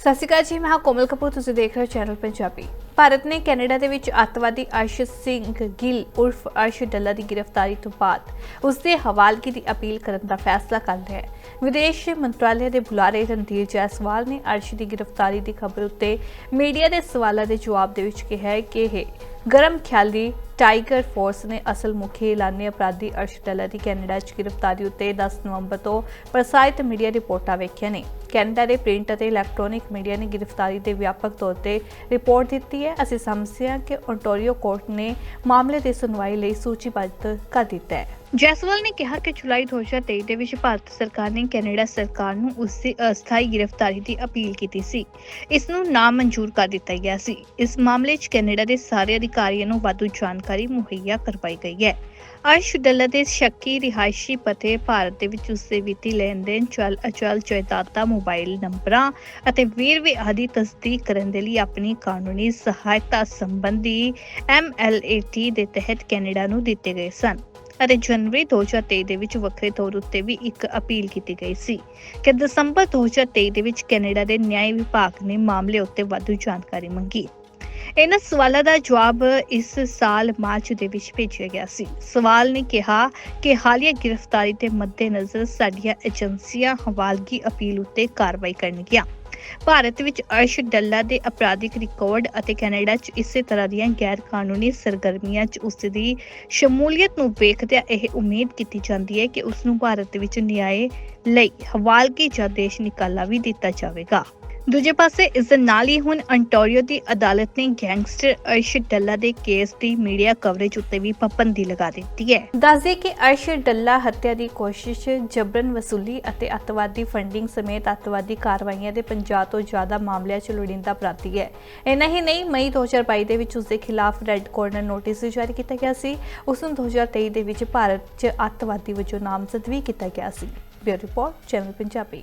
ਸਤਿ ਸ਼੍ਰੀ ਅਕਾਲ ਜੀ, ਮੈਂ ਹਾਂ ਕੋਮਲ ਕਪੂਰ, ਤੁਸੀਂ ਦੇਖ ਰਹੇ ਹੋ ਚੈਨਲ ਪੰਜਾਬੀ ਭਾਰਤ ਨੇ ਕੈਨੇਡਾ ਦੇ ਵਿੱਚ ਅੱਤਵਾਦੀ ਅਰਸ਼ ਸਿੰਘ ਗਿੱਲ ਉਰਫ ਅਰਸ਼ ਡੱਲਾ ਦੀ ਗ੍ਰਿਫਤਾਰੀ ਤੋਂ ਬਾਅਦ ਉਸ ਦੇ ਹਵਾਲਗੀ ਦੀ ਅਪੀਲ ਕਰਨ ਦਾ ਫੈਸਲਾ ਕਰ ਲਿਆ ਹੈ। ਵਿਦੇਸ਼ ਮੰਤਰਾਲੇ ਦੇ ਬੁਲਾਰੇ ਰਣਧੀਰ ਜੈਸਵਾਲ ਨੇ ਅਰਸ਼ ਦੀ ਗ੍ਰਿਫਤਾਰੀ ਦੀ ਖਬਰ ਉੱਤੇ ਮੀਡੀਆ ਦੇ ਸਵਾਲਾਂ ਦੇ ਜਵਾਬ ਦੇ ਵਿੱਚ ਕਿਹਾ ਹੈ ਕਿ ਇਹ ਗਰਮ ਖਿਆਲੀ ਟਾਈਗਰ ਫੋਰਸ ਨੇ ਅਸਲ ਮੁਖੀ ਐਲਾਨੇ ਅਪਰਾਧੀ ਅਰਸ਼ ਡੱਲਾ ਦੀ ਕੈਨੇਡਾ 'ਚ ਗ੍ਰਿਫਤਾਰੀ ਉੱਤੇ 10 ਨਵੰਬਰ ਤੋਂ ਪ੍ਰਸਾਰਿਤ ਮੀਡੀਆ ਰਿਪੋਰਟਾਂ ਵੇਖੀਆਂ ਨੇ। ਕੈਨੇਡਾ ਦੇ ਪ੍ਰਿੰਟ ਅਤੇ ਇਲੈਕਟ੍ਰੋਨਿਕ ਮੀਡੀਆ ਨੇ ਗ੍ਰਿਫਤਾਰੀ ਦੇ ਵਿਆਪਕ ਤੌਰ ਤੇ ਰਿਪੋਰਟ ਦਿੱਤੀ ਹੈ। ਅਸੀਂ ਸਮਝਦੇ ਹਾਂ ਕਿ ਓਨਟਾਰੀਓ ਕੋਰਟ ਨੇ ਮਾਮਲੇ ਦੀ ਸੁਣਵਾਈ ਲਈ ਸੂਚੀਬੱਧ ਕਰ ਦਿੱਤਾ ਹੈ। ਜੈਸਵਾਲ ਨੇ ਕਿਹਾ ਕਿ ਜੁਲਾਈ 2023 ਦੇ ਵਿੱਚ ਭਾਰਤ ਸਰਕਾਰ ਨੇ ਕੈਨੇਡਾ ਸਰਕਾਰ ਨੂੰ ਉਸ ਦੀ ਅਸਥਾਈ ਗ੍ਰਿਫਤਾਰੀ ਦੀ ਅਪੀਲ ਕੀਤੀ ਸੀ। ਇਸ ਨੂੰ ਨਾ ਮਨਜ਼ੂਰ ਕਰ ਦਿੱਤਾ ਗਿਆ ਸੀ। ਇਸ ਮਾਮਲੇ 'ਚ ਕੈਨੇਡਾ ਦੇ ਸਾਰੇ ਅਧਿਕਾਰੀਆਂ ਨੂੰ ਵਾਧੂ ਜਾਣਕਾਰੀ ਮੁਹੱਈਆ ਕਰਵਾਈ ਗਈ ਹੈ। ਅਰਸ਼ ਡੱਲਾ ਦੇ ਸ਼ੱਕੀ ਰਿਹਾਇਸ਼ੀ ਪਤੇ ਭਾਰਤ ਦੇ ਵਿੱਚ ਉਸ ਦੇ ਵਿੱਤੀ ਲੈਣ ਦੇਣ ਚਲ ਅਚਲ ਜਾਇਦਾਦਾਂ, ਮੋਬਾਈਲ ਨੰਬਰਾਂ ਅਤੇ ਵੇਰਵੇ ਆਦਿ ਤਸਦੀਕ ਕਰਨ ਦੇ ਲਈ ਆਪਣੀ ਕਾਨੂੰਨੀ ਸਹਾਇਤਾ ਸੰਬੰਧੀ MLAT ਦੇ ਤਹਿਤ ਕੈਨੇਡਾ ਨੂੰ ਦਿੱਤੇ ਗਏ ਸਨ। ਅਤੇ ਜਨਵਰੀ 2023 ਦੇ ਵਿੱਚ ਵੱਖਰੇ ਤੌਰ ਉੱਤੇ ਵੀ ਇੱਕ ਅਪੀਲ ਕੀਤੀ ਗਈ ਸੀ ਕਿ ਦਸੰਬਰ 2023 ਦੇ ਵਿੱਚ ਕੈਨੇਡਾ ਦੇ ਨਿਆਂ ਵਿਭਾਗ ਨੇ ਮਾਮਲੇ ਉੱਤੇ ਵਾਧੂ ਜਾਣਕਾਰੀ ਮੰਗੀ। ਇਹਨਾਂ ਸਵਾਲਾਂ ਦਾ ਜਵਾਬ ਇਸ ਸਾਲ ਮਾਰਚ ਦੇ ਵਿੱਚ ਭੇਜਿਆ ਗਿਆ ਸੀ। ਸਵਾਲ ਨੇ ਕਿਹਾ ਕਿ ਹਾਲੀਆ ਗ੍ਰਿਫਤਾਰੀ ਦੇ ਮੱਦੇਨਜ਼ਰ ਸਾਡੀਆਂ ਏਜੰਸੀਆਂ ਹਵਾਲਗੀ ਅਪੀਲ ਉੱਤੇ ਕਾਰਵਾਈ ਕਰਨਗੀਆਂ। ਭਾਰਤ ਵਿੱਚ ਅਰਸ਼ ਡੱਲਾ ਦੇ ਅਪਰਾਧਿਕ ਰਿਕਾਰਡ ਅਤੇ ਕੈਨੇਡਾ 'ਚ ਇਸੇ ਤਰ੍ਹਾਂ ਦੀਆਂ ਗੈਰ ਕਾਨੂੰਨੀ ਸਰਗਰਮੀਆਂ 'ਚ ਉਸ ਦੀ ਸ਼ਮੂਲੀਅਤ ਨੂੰ ਵੇਖਦਿਆਂ ਇਹ ਉਮੀਦ ਕੀਤੀ ਜਾਂਦੀ ਹੈ ਕਿ ਉਸ ਨੂੰ ਭਾਰਤ ਵਿੱਚ ਨਿਆਂ ਲਈ ਹਵਾਲਗੀ ਜਾਂ ਦੇਸ਼ ਨਿਕਾਲਾ ਵੀ ਦਿੱਤਾ ਜਾਵੇਗਾ। ਦੂਜੇ ਪਾਸੇ ਇਸ ਦੇ ਨਾਲ ਹੀ ਹੁਣ ਅੰਟੋਰੀਓ ਦੀ ਅਦਾਲਤ ਨੇ ਗੈਂਗਸਟਰ ਅਰਸ਼ ਡੱਲਾ ਦੇ ਕੇਸ ਦੀ ਮੀਡੀਆ ਕਵਰੇਜ ਉੱਤੇ ਵੀ ਪਾਬੰਦੀ ਲਗਾ ਦਿੱਤੀ ਹੈ। ਦੱਸਦੇ ਕਿ ਅਰਸ਼ ਡੱਲਾ ਹੱਤਿਆ ਦੀ ਕੋਸ਼ਿਸ਼ ਜਬਰਨ ਵਸੂਲੀ ਅਤੇ ਅੱਤਵਾਦੀ ਫੰਡਿੰਗ ਸਮੇਤ ਅੱਤਵਾਦੀ ਕਾਰਵਾਈਆਂ ਦੇ 50 ਤੋਂ ਜ਼ਿਆਦਾ ਮਾਮਲਿਆਂ 'ਚ ਲੋੜੀਂਦਾ ਅਪਰਾਧੀ ਹੈ। ਇੰਨਾ ਹੀ ਨਹੀਂ, ਮਈ 2022 ਦੇ ਵਿੱਚ ਉਸ ਦੇ ਖਿਲਾਫ ਰੈੱਡ ਕਾਰਨਰ ਨੋਟਿਸ ਜਾਰੀ ਕੀਤਾ ਗਿਆ ਸੀ। ਉਸ ਨੂੰ 2023 ਦੇ ਵਿੱਚ ਭਾਰਤ 'ਚ ਅੱਤਵਾਦੀ ਵਜੋਂ ਨਾਮਜ਼ਦ ਵੀ ਕੀਤਾ ਗਿਆ ਸੀ। Bureau report, channel Punjabi.